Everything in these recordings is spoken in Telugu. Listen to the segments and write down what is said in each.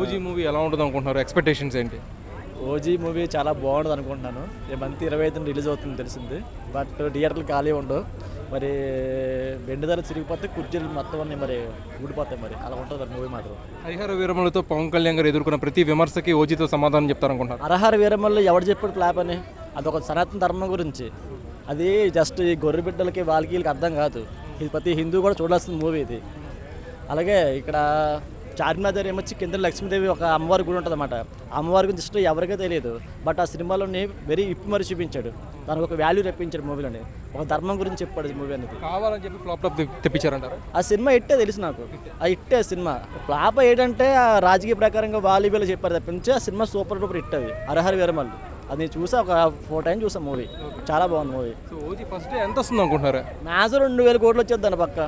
ఓజీ మూవీ ఎలా ఉంటుంది అనుకుంటున్నారు? ఎక్స్పెక్టేషన్స్ ఏంటి? ఓజీ మూవీ చాలా బాగుంటుంది అనుకుంటున్నాను. ఈ మంత్ ఇరవై ఐదున రిలీజ్ అవుతుంది తెలిసింది. బట్ థియేటర్లు ఖాళీ ఉండవు. మరి వెండి ధర చిరిగిపోతే కుర్చీలు మొత్తం అన్ని మరి ఊడిపోతాయి మరి. అలా ఉంటుంది మూవీ మాత్రం. హరిహర వీరములతో పవన్ కళ్యాణ్ గారు ఎదుర్కొన్న ప్రతి విమర్శకి ఓజీతో సమాధానం చెప్తారనుకుంటున్నారు అరహార వీరమ్మల్లో ఎవడు చెప్పాడు ప్లాప్ అని? అదొక సనాతన ధర్మం గురించి. అది జస్ట్ ఈ గొర్రె బిడ్డలకి వాళ్ళకి వీళ్ళకి అర్థం కాదు. ఇది ప్రతి హిందూ కూడా చూడాల్సిన మూవీ ఇది. అలాగే ఇక్కడ చార్మినార్ దగ్గర ఏమొచ్చి కింద లక్ష్మీదేవి ఒక అమ్మవారి గుడి ఉంటుంది అనమాట అమ్మవారి గురించి జస్ట్ ఎవరికీ తెలియదు. బట్ ఆ సినిమాలోని వెరీ ఇప్పి మరి చూపించాడు. దానికి ఒక వాల్యూ రప్పించాడు మూవీలోని ఒక ధర్మం గురించి చెప్పాడు ఈ మూవీ అనేది. కావాలని చెప్పి ఫ్లాప్ తెప్పించారంటారు? ఆ సినిమా ఇట్టే తెలుసు నాకు. ఆ ఇట్టే సినిమా. ఫ్లాప్ ఏంటంటే ఆ రాజకీయ ప్రకారంగా వాలీబాల్ చెప్పారు తప్పించి ఆ సినిమా సూపర్ డూపర్ హిట్ అది. అరహరి వీరమల్లు. అది చూసా ఒక ఫోర్ టైం చూసా మూవీ చాలా బాగుంది మూవీ సో ఓజీ ఫస్ట్ ఎంత వస్తుంది అనుకుంటున్నారు మ్యాచ్ రెండు వేల కోట్లు వచ్చేద్దాను పక్క.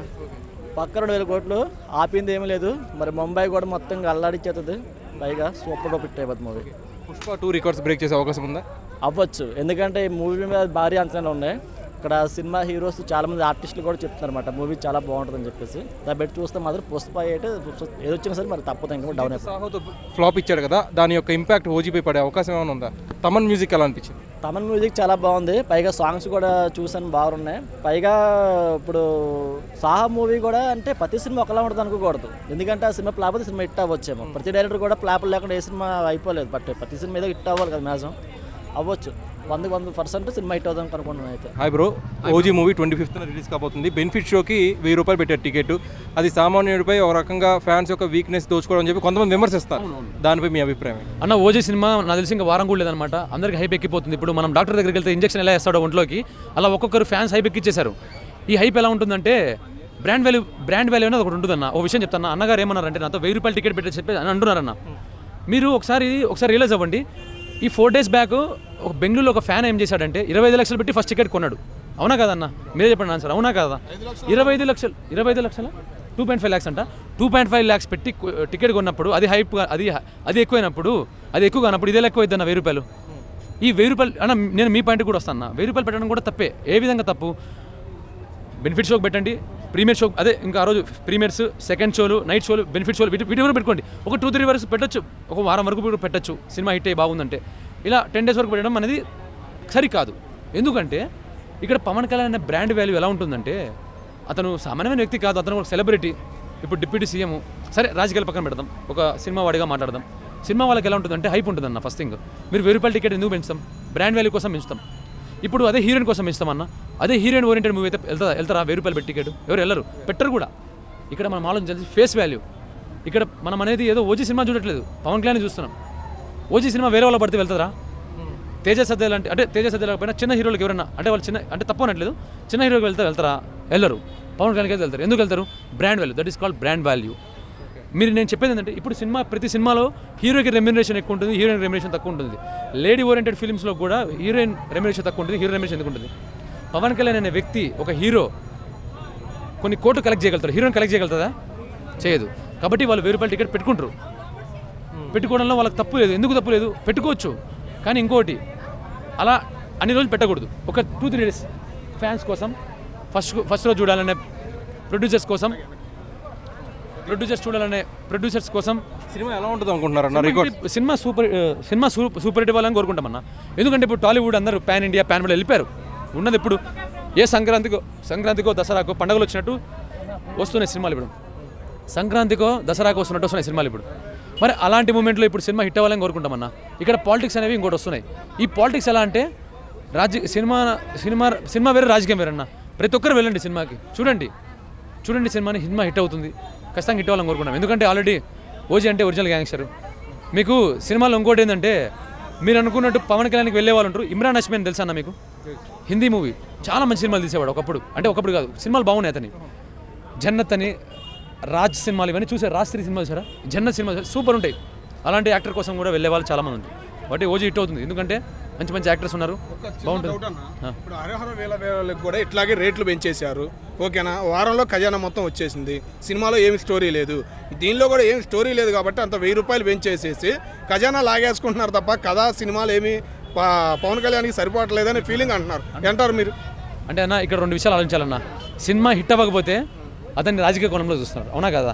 పక్క రెండు వేల కోట్లు ఆపింది ఏమీ లేదు. మరి ముంబై కూడా మొత్తం అల్లాడిచ్చేస్తుంది పైగా సూపర్ డూపర్ అయిపోతుంది movie. Pushpa two records break చేసే అవకాశం ఉందా? అవ్వచ్చు. ఎందుకంటే ఈ మూవీ మీద భారీ అంచనాలు ఉన్నాయి. ఇక్కడ సినిమా హీరోస్ చాలా మంది ఆర్టిస్టులు కూడా చెప్తున్నారు అనమాట మూవీ చాలా బాగుంటుందని చెప్పేసి. దాన్ని బట్టి చూస్తే మాత్రం పుష్ప అయితే ఏది వచ్చినా సరే మరి తప్పదు ఇంకా డౌన్ ఫ్లాప్ ఇచ్చాడు కదా దాని యొక్క ఇంపాక్ట్ ఓజీపై పడే అవకాశం ఏమైనా ఉందా? తమన్ మ్యూజిక్ ఎలా అనిపించింది? తమన్ మ్యూజిక్ చాలా బాగుంది. పైగా సాంగ్స్ కూడా చూసాను బాగున్నాయి. పైగా ఇప్పుడు సాహా మూవీ కూడా అంటే ప్రతి సినిమా ఒకలా ఉంటుంది అనుకోకూడదు. ఎందుకంటే ఆ సినిమా ప్లాప్ సినిమా హిట్ అవ్వచ్చేమో. ప్రతి డైరెక్టర్ కూడా ప్లాప్ లేకుండా ఏ సినిమా అయిపోలేదు. బట్ ప్రతి సినిమా ఏదో హిట్ అవ్వాలి కదా మ్యాక్సిమం. అవ్వచ్చు. వంద వంద పర్సెంట్ సినిమా హిట్ అవుదాం అనుకుంటున్నాను అయితే. Hi bro OG movie twenty ఫిఫ్త్న release కాబోతుంది. బెనిఫిట్ షోకి వెయ్యి రూపాయలు పెట్టారు టికెట్ అది సామాన్యుడిపై ఒక రకంగా ఫ్యాన్స్ యొక్క వీక్నెస్ దోచుకోవడం అని చెప్పి కొంతమంది విమర్శిస్తారు. దానిపై మీ అభిప్రాయం? అన్న ఓజీ సినిమా నాకు తెలిసి ఇంకా వారం కూడా లేదనమాట అందరికి హైప్ ఎక్కిపోతుంది. ఇప్పుడు మనం డాక్టర్ దగ్గరికి వెళ్తే ఇంజక్షన్ ఎలా వేస్తాడో ఒంట్లోకి అలా ఒక్కొక్కరు ఫ్యాన్స్ హైప్ ఎక్కిచ్చేశారు. ఈ హైప్ ఎలా ఉంటుందంటే బ్రాండ్ వాల్యూ బ్రాండ్ వాల్యూ అనేది ఒకటి ఉంటుందన్న. ఓ విషయం చెప్తాను అన్నగారు ఏమన్నారంటే నాతో వెయ్యి రూపాయలు టికెట్ పెట్టి చెప్పి అని అంటున్నారన్న. మీరు ఒకసారి ఒకసారి రియలైజ్ అవ్వండి. ఈ ఫోర్ డేస్ బ్యాక్ ఒక బెంగళూరులో ఒక ఫ్యాన్ ఏం చేశాడంటే ఇరవై ఐదు లక్షలు పెట్టి ఫస్ట్ టికెట్ కొన్నాడు. అవునా కదన్న మీరే చెప్పండి ఆన్సర్. అవునా కదా? ఇరవై ఐదు లక్షలు. ఇరవై ఐదు లక్షల? టూ పాయింట్ ఫైవ్ ల్యాక్స్ అంట. టూ పాయింట్ ఫైవ్ ల్యాక్స్ పెట్టి టికెట్ కొన్నప్పుడు అది హైప్ అది అది ఎక్కువైనప్పుడు అది ఎక్కువ కానప్పుడు ఇదే ఎక్కువ అన్న వెయ్యి రూపాయలు? ఈ వెయ్యి రూపాయలు అన్న నేను మీ పాయింట్ కూడా వస్తాను వెయ్యి రూపాయలు పెట్టడం కూడా తప్పే. ఏ విధంగా తప్పు? బెనిఫిట్ షోకి పెట్టండి. ప్రీమియర్ షో అదే ఇంకా ఆ రోజు ప్రీమియర్స్ సెకండ్ షోలు నైట్ షోలు బెనిఫిట్ షోలు వీటి వీటి వరకు పెట్టుకోండి. ఒక టూ త్రీ వరకు పెట్టొచ్చు. ఒక వారం వరకు పెట్టచ్చు పెట్టొచ్చు. సినిమా హిట్ అయ్యి బాగుందంటే. ఇలా టెన్ డేస్ వరకు పెట్టడం అనేది సరికాదు. ఎందుకంటే ఇక్కడ పవన్ కళ్యాణ్ అనే బ్రాండ్ వాల్యూ ఎలా ఉంటుందంటే అతను సామాన్యమైన వ్యక్తి కాదు అతను ఒక సెలబ్రిటీ ఇప్పుడు డిప్యూటీ సీఎం సరే రాజకీయాల పక్కన పెడదాం. ఒక సినిమా వాడిగా మాట్లాడదాం. సినిమా వాళ్ళకి ఎలా ఉంటుందంటే హైప్ ఉంటుందన్న ఫస్ట్ థింగ్ మీరు వెయ్యి రూపాయల టికెట్ ఎందుకు పెంచుతాం? బ్రాండ్ వాల్యూ కోసం పెంచుతాం. ఇప్పుడు అదే హీరోయిన్ కోసం పెంచుతామన్న అదే హీరోయిన్ ఓరియంటెడ్ మూవీ అయితే వెళ్తా వెళ్తారా? వెయ్యి రూపాయలు పెట్టి టికెట్ ఎవరు వెళ్ళరు? పెట్టరు కూడా. ఇక్కడ మనం ఆలోచించాల్సి ఫేస్ వాల్యూ ఇక్కడ మనం అనేది ఏదో ఓజీ సినిమా చూడట్లేదు. పవన్ కళ్యాణ్ చూస్తున్నాం. ఓజీ సినిమా వేరే వాళ్ళ పడితే వెళ్తారా? తేజ సద్దేలు అంటే అంటే తేజ సద్య పైన చిన్న హీరోలకు ఎవరైనా అంటే వాళ్ళు చిన్న అంటే తప్పనట్లేదు చిన్న హీరోకి వెళ్తే వెళ్తారా? వెళ్ళరు. పవన్ కళ్యాణ్కి అయితే వెళ్తారు. ఎందుకు వెళ్తారు? Brand value that is called brand value మీరు నేను చెప్పేది ఏంటంటే ఇప్పుడు సినిమా ప్రతి సినిమాలో హీరోకి రెమ్యునరేషన్ ఎక్కువ ఉంటుంది హీరోయిన్ రెమ్యునరేషన్ తక్కువ ఉంటుంది. లేడీ ఓరియంటెడ్ ఫిల్మ్స్లో కూడా హీరోయిన్ రెమ్యునరేషన్ తక్కువ ఉంటుంది హీరో రెమ్యునరేషన్ ఎందుకు ఉంటుంది? పవన్ కళ్యాణ్ అనే వ్యక్తి ఒక హీరో కొన్ని కోట్లు కలెక్ట్ చేయగలుగుతారు హీరోయిన్ కలెక్ట్ చేయగలుగుతుందా చేయదు. కాబట్టి వాళ్ళు వెయ్యి రూపాయల టికెట్ పెట్టుకుంటారు. పెట్టుకోవడంలో వాళ్ళకి తప్పు లేదు. ఎందుకు తప్పు లేదు? పెట్టుకోవచ్చు. కానీ ఇంకోటి అలా అన్ని రోజులు పెట్టకూడదు. ఒక టూ త్రీ డేస్ ఫ్యాన్స్ కోసం ఫస్ట్ ఫస్ట్ రోజు చూడాలనే ప్రొడ్యూసర్స్ కోసం ప్రొడ్యూసర్స్ చూడాలనే ప్రొడ్యూసర్స్ కోసం సినిమా ఎలా ఉంటుంది అనుకుంటున్నారు సినిమా సూపర్ సినిమా సూపర్ సూపర్ హిట్ అవ్వాలని కోరుకుంటామన్నా. ఎందుకంటే ఇప్పుడు టాలీవుడ్ అందరూ పాన్ ఇండియా పాన్ వరల్డ్ వెళ్ళిపోయారు. ఉన్నది ఇప్పుడు ఏ సంక్రాంతికో సంక్రాంతికో దసరాకో పండుగలు వచ్చినట్టు వస్తున్నాయి సినిమాలు ఇప్పుడు. సంక్రాంతికో దసరాకో వస్తున్నట్టు వస్తున్నాయి సినిమాలు ఇప్పుడు. మరి అలాంటి మూమెంట్లో ఇప్పుడు సినిమా హిట్ అవ్వాలని కోరుకుంటామన్నా. ఇక్కడ పాలిటిక్స్ అనేవి ఇంకోటి వస్తున్నాయి. ఈ పాలిటిక్స్ ఎలా అంటే రాజ్య సినిమా సినిమా సినిమా వేరే రాజకీయం వేరన్నా ప్రతి ఒక్కరు వెళ్ళండి సినిమాకి. చూడండి. చూడండి సినిమాని సినిమా హిట్ అవుతుంది. ఖచ్చితంగా హిట్ అవ్వాలని కోరుకుంటాం. ఎందుకంటే ఆల్రెడీ ఓజీ అంటే ఒరిజినల్ గ్యాంగ్స్టర్. మీకు సినిమాలో ఇంకోటి ఏంటంటే మీరు అనుకున్నట్టు పవన్ కళ్యాణ్కి వెళ్ళే వాళ్ళు ఉంటారు. ఇమ్రాన్ హష్మి అని తెలుసా అన్న మీకు? హిందీ మూవీ. చాలా మంచి సినిమాలు తీసేవాడు ఒకప్పుడు. అంటే ఒకప్పుడు కాదు. సినిమాలు బాగున్నాయి అతని. జన్నత్ అని రాజ్ సినిమాలు ఇవన్నీ చూసారు? రాజ్ త్రీ సినిమాలు చూసారా? జన్నత్ సినిమాలు సూపర్ ఉంటాయి. అలాంటి యాక్టర్ కోసం కూడా వెళ్ళే వాళ్ళు చాలా మంది ఉంటారు. కాబట్టి ఓజీ హిట్ అవుతుంది. ఎందుకంటే మంచి మంచి యాక్టర్స్ ఉన్నారు. బాగుంటుంది. ఆ. ఇప్పుడు హరిహర వేల వేలకు కూడా ఇట్లాగే రేట్లు పెంచేశారు. ఓకేనా? వారంలో ఖజానా మొత్తం వచ్చేసింది. సినిమాలో ఏమి స్టోరీ లేదు. దీనిలో కూడా ఏమి స్టోరీ లేదు కాబట్టి అంత వెయ్యి రూపాయలు పెంచేసేసి ఖజానా లాగేసుకుంటున్నారు తప్ప కథ సినిమాలు ఏమి పవన్ కళ్యాణ్కి సరిపోవట్లేదని ఫీలింగ్ అంటున్నారు. అంటారు మీరు? అంటే అన్న ఇక్కడ రెండు విషయాలు ఆలోచించాలన్న. సినిమా హిట్ అవ్వకపోతే అతన్ని రాజకీయ కోణంలో చూస్తున్నారు. అవునా కదా?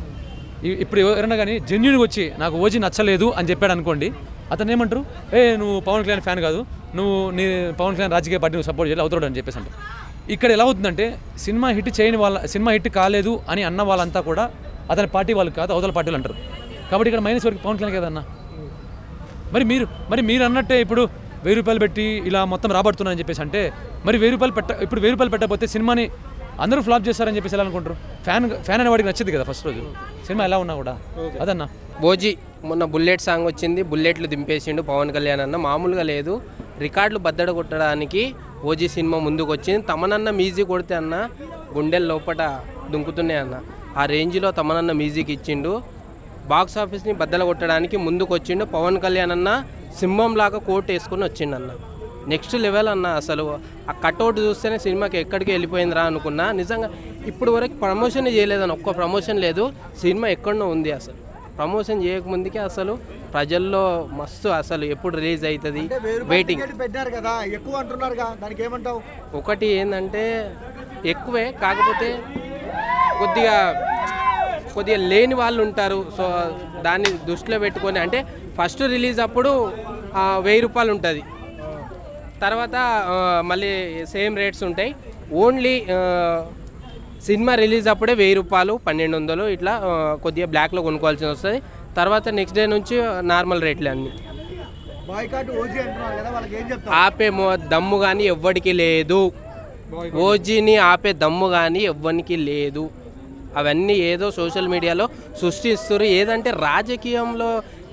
ఇప్పుడు ఎవరైనా కానీ జెన్యున్గా వచ్చి నాకు ఓజీ నచ్చలేదు అని చెప్పాడు అనుకోండి అతను ఏమంటారు? ఏ నువ్వు పవన్ కళ్యాణ్ ఫ్యాన్ కాదు నువ్వు నీ పవన్ కళ్యాణ్ రాజకీయ పార్టీ నువ్వు సపోర్ట్ చేయాలి అవుతాడు అని చెప్పేసి అంటారు. ఇక్కడ ఎలా అవుతుందంటే సినిమా హిట్ చేయని వాళ్ళ సినిమా హిట్ కాలేదు అని అన్న వాళ్ళంతా కూడా అతని పార్టీ వాళ్ళు కాదు అవతల పార్టీలు అంటారు. కాబట్టి ఇక్కడ మైనస్ వరకు పవన్ కళ్యాణ్ కదన్నా మరి మీరు మరి మీరు అన్నట్టే ఇప్పుడు వెయ్యి రూపాయలు పెట్టి ఇలా మొత్తం రాబడుతున్నారని చెప్పేసి అంటే మరి వెయ్యి రూపాయలు పెట్ట ఇప్పుడు వెయ్యి రూపాయలు పెట్టకపోతే సినిమాని అందరూ ఫ్లాప్ చేస్తారని చెప్పేసి ఎలా అనుకుంటారు? ఫ్యాన్ ఫ్యాన్ అనే వాడికి నచ్చింది కదా ఫస్ట్ రోజు. సినిమా ఎలా ఉన్నా కూడా. అదన్నా? ఓజీ మొన్న బుల్లెట్ సాంగ్ వచ్చింది బుల్లెట్లు దింపేసిండు పవన్ కళ్యాణ్ అన్న. మామూలుగా లేదు. రికార్డులు బద్దడ కొట్టడానికి ఓజీ సినిమా ముందుకు వచ్చింది తమనన్న మ్యూజిక్ కొడితే అన్న గుండెల లోపట దుంకుతున్నాయి అన్న. ఆ రేంజ్లో తమనన్న మ్యూజిక్ ఇచ్చిండు. బాక్స్ ఆఫీస్ని బద్దలు కొట్టడానికి ముందుకు వచ్చిండు పవన్ కళ్యాణ్ అన్న. సింహం లాగా కోట్ వేసుకొని వచ్చిండు అన్న. నెక్స్ట్ లెవెల్ అన్న అసలు ఆ కట్అవుట్ చూస్తేనే సినిమాకి ఎక్కడికి వెళ్ళిపోయిందిరా అనుకున్నా. నిజంగా ఇప్పుడు వరకు ప్రమోషన్ చేయలేదని ఒక్క ప్రమోషన్ లేదు. సినిమా ఎక్కడనో ఉంది అసలు. ప్రమోషన్ చేయకముందుకే అసలు ప్రజల్లో మస్తు అసలు ఎప్పుడు రిలీజ్ అవుతుంది వెయిటింగ్ పెట్టారు కదా ఎక్కువ అంటున్నారుగా దానికి ఏమంటావు? ఒకటి ఏంటంటే ఎక్కువే కాకపోతే కొద్దిగా కొద్దిగా లేని వాళ్ళు ఉంటారు. సో దాన్ని దృష్టిలో పెట్టుకొని అంటే ఫస్ట్ రిలీజ్ అప్పుడు వెయ్యి రూపాయలు ఉంటుంది. తర్వాత మళ్ళీ సేమ్ రేట్స్ ఉంటాయి. ఓన్లీ సినిమా రిలీజ్ అప్పుడే వెయ్యి రూపాయలు పన్నెండు వందలు ఇట్లా కొద్దిగా బ్లాక్లో కొనుక్కోవాల్సి వస్తుంది. తర్వాత నెక్స్ట్ డే నుంచి నార్మల్ రేట్లే అన్నీ. ఆపే దమ్ము కానీ ఎవ్వడికి లేదు. ఓజీని ఆపే దమ్ము కానీ ఎవ్వనికి లేదు. అవన్నీ ఏదో సోషల్ మీడియాలో సృష్టిస్తారు ఏదంటే రాజకీయంలో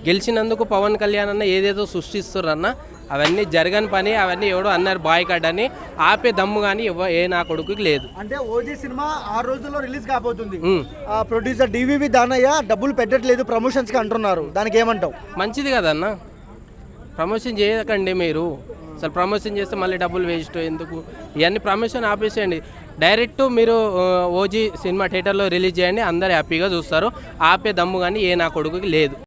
గెలిచినందుకు పవన్ కళ్యాణ్ అన్న ఏదేదో సృష్టిస్తారు అన్న అవన్నీ జరగని పని అవన్నీ ఎవడో అన్నారు బాయ్ కట్ అని ఆపే దమ్ము కానీ ఏ నా కొడుకుకి లేదు. అంటే ఓజీ సినిమా ఆరు రోజుల్లో రిలీజ్ కాబోతుంది. ఆ ప్రొడ్యూసర్ డివివి దానయ్య డబ్బులు పెట్టట్లేదు ప్రమోషన్స్కి అంటున్నారు. దానికి ఏమంటావు? మంచిది కదన్న ప్రమోషన్ చేయకండి మీరు. అసలు ప్రమోషన్ చేస్తే మళ్ళీ డబ్బులు వేస్ట్ ఎందుకు? ఇవన్నీ ప్రమోషన్ ఆపేసేయండి. డైరెక్ట్ మీరు ఆ, ఓజీ సినిమా థియేటర్లో రిలీజ్ చేయండి అందరు హ్యాపీగా చూస్తారు. ఆపే దమ్ము కానీ ఏ నా కొడుకుకి లేదు.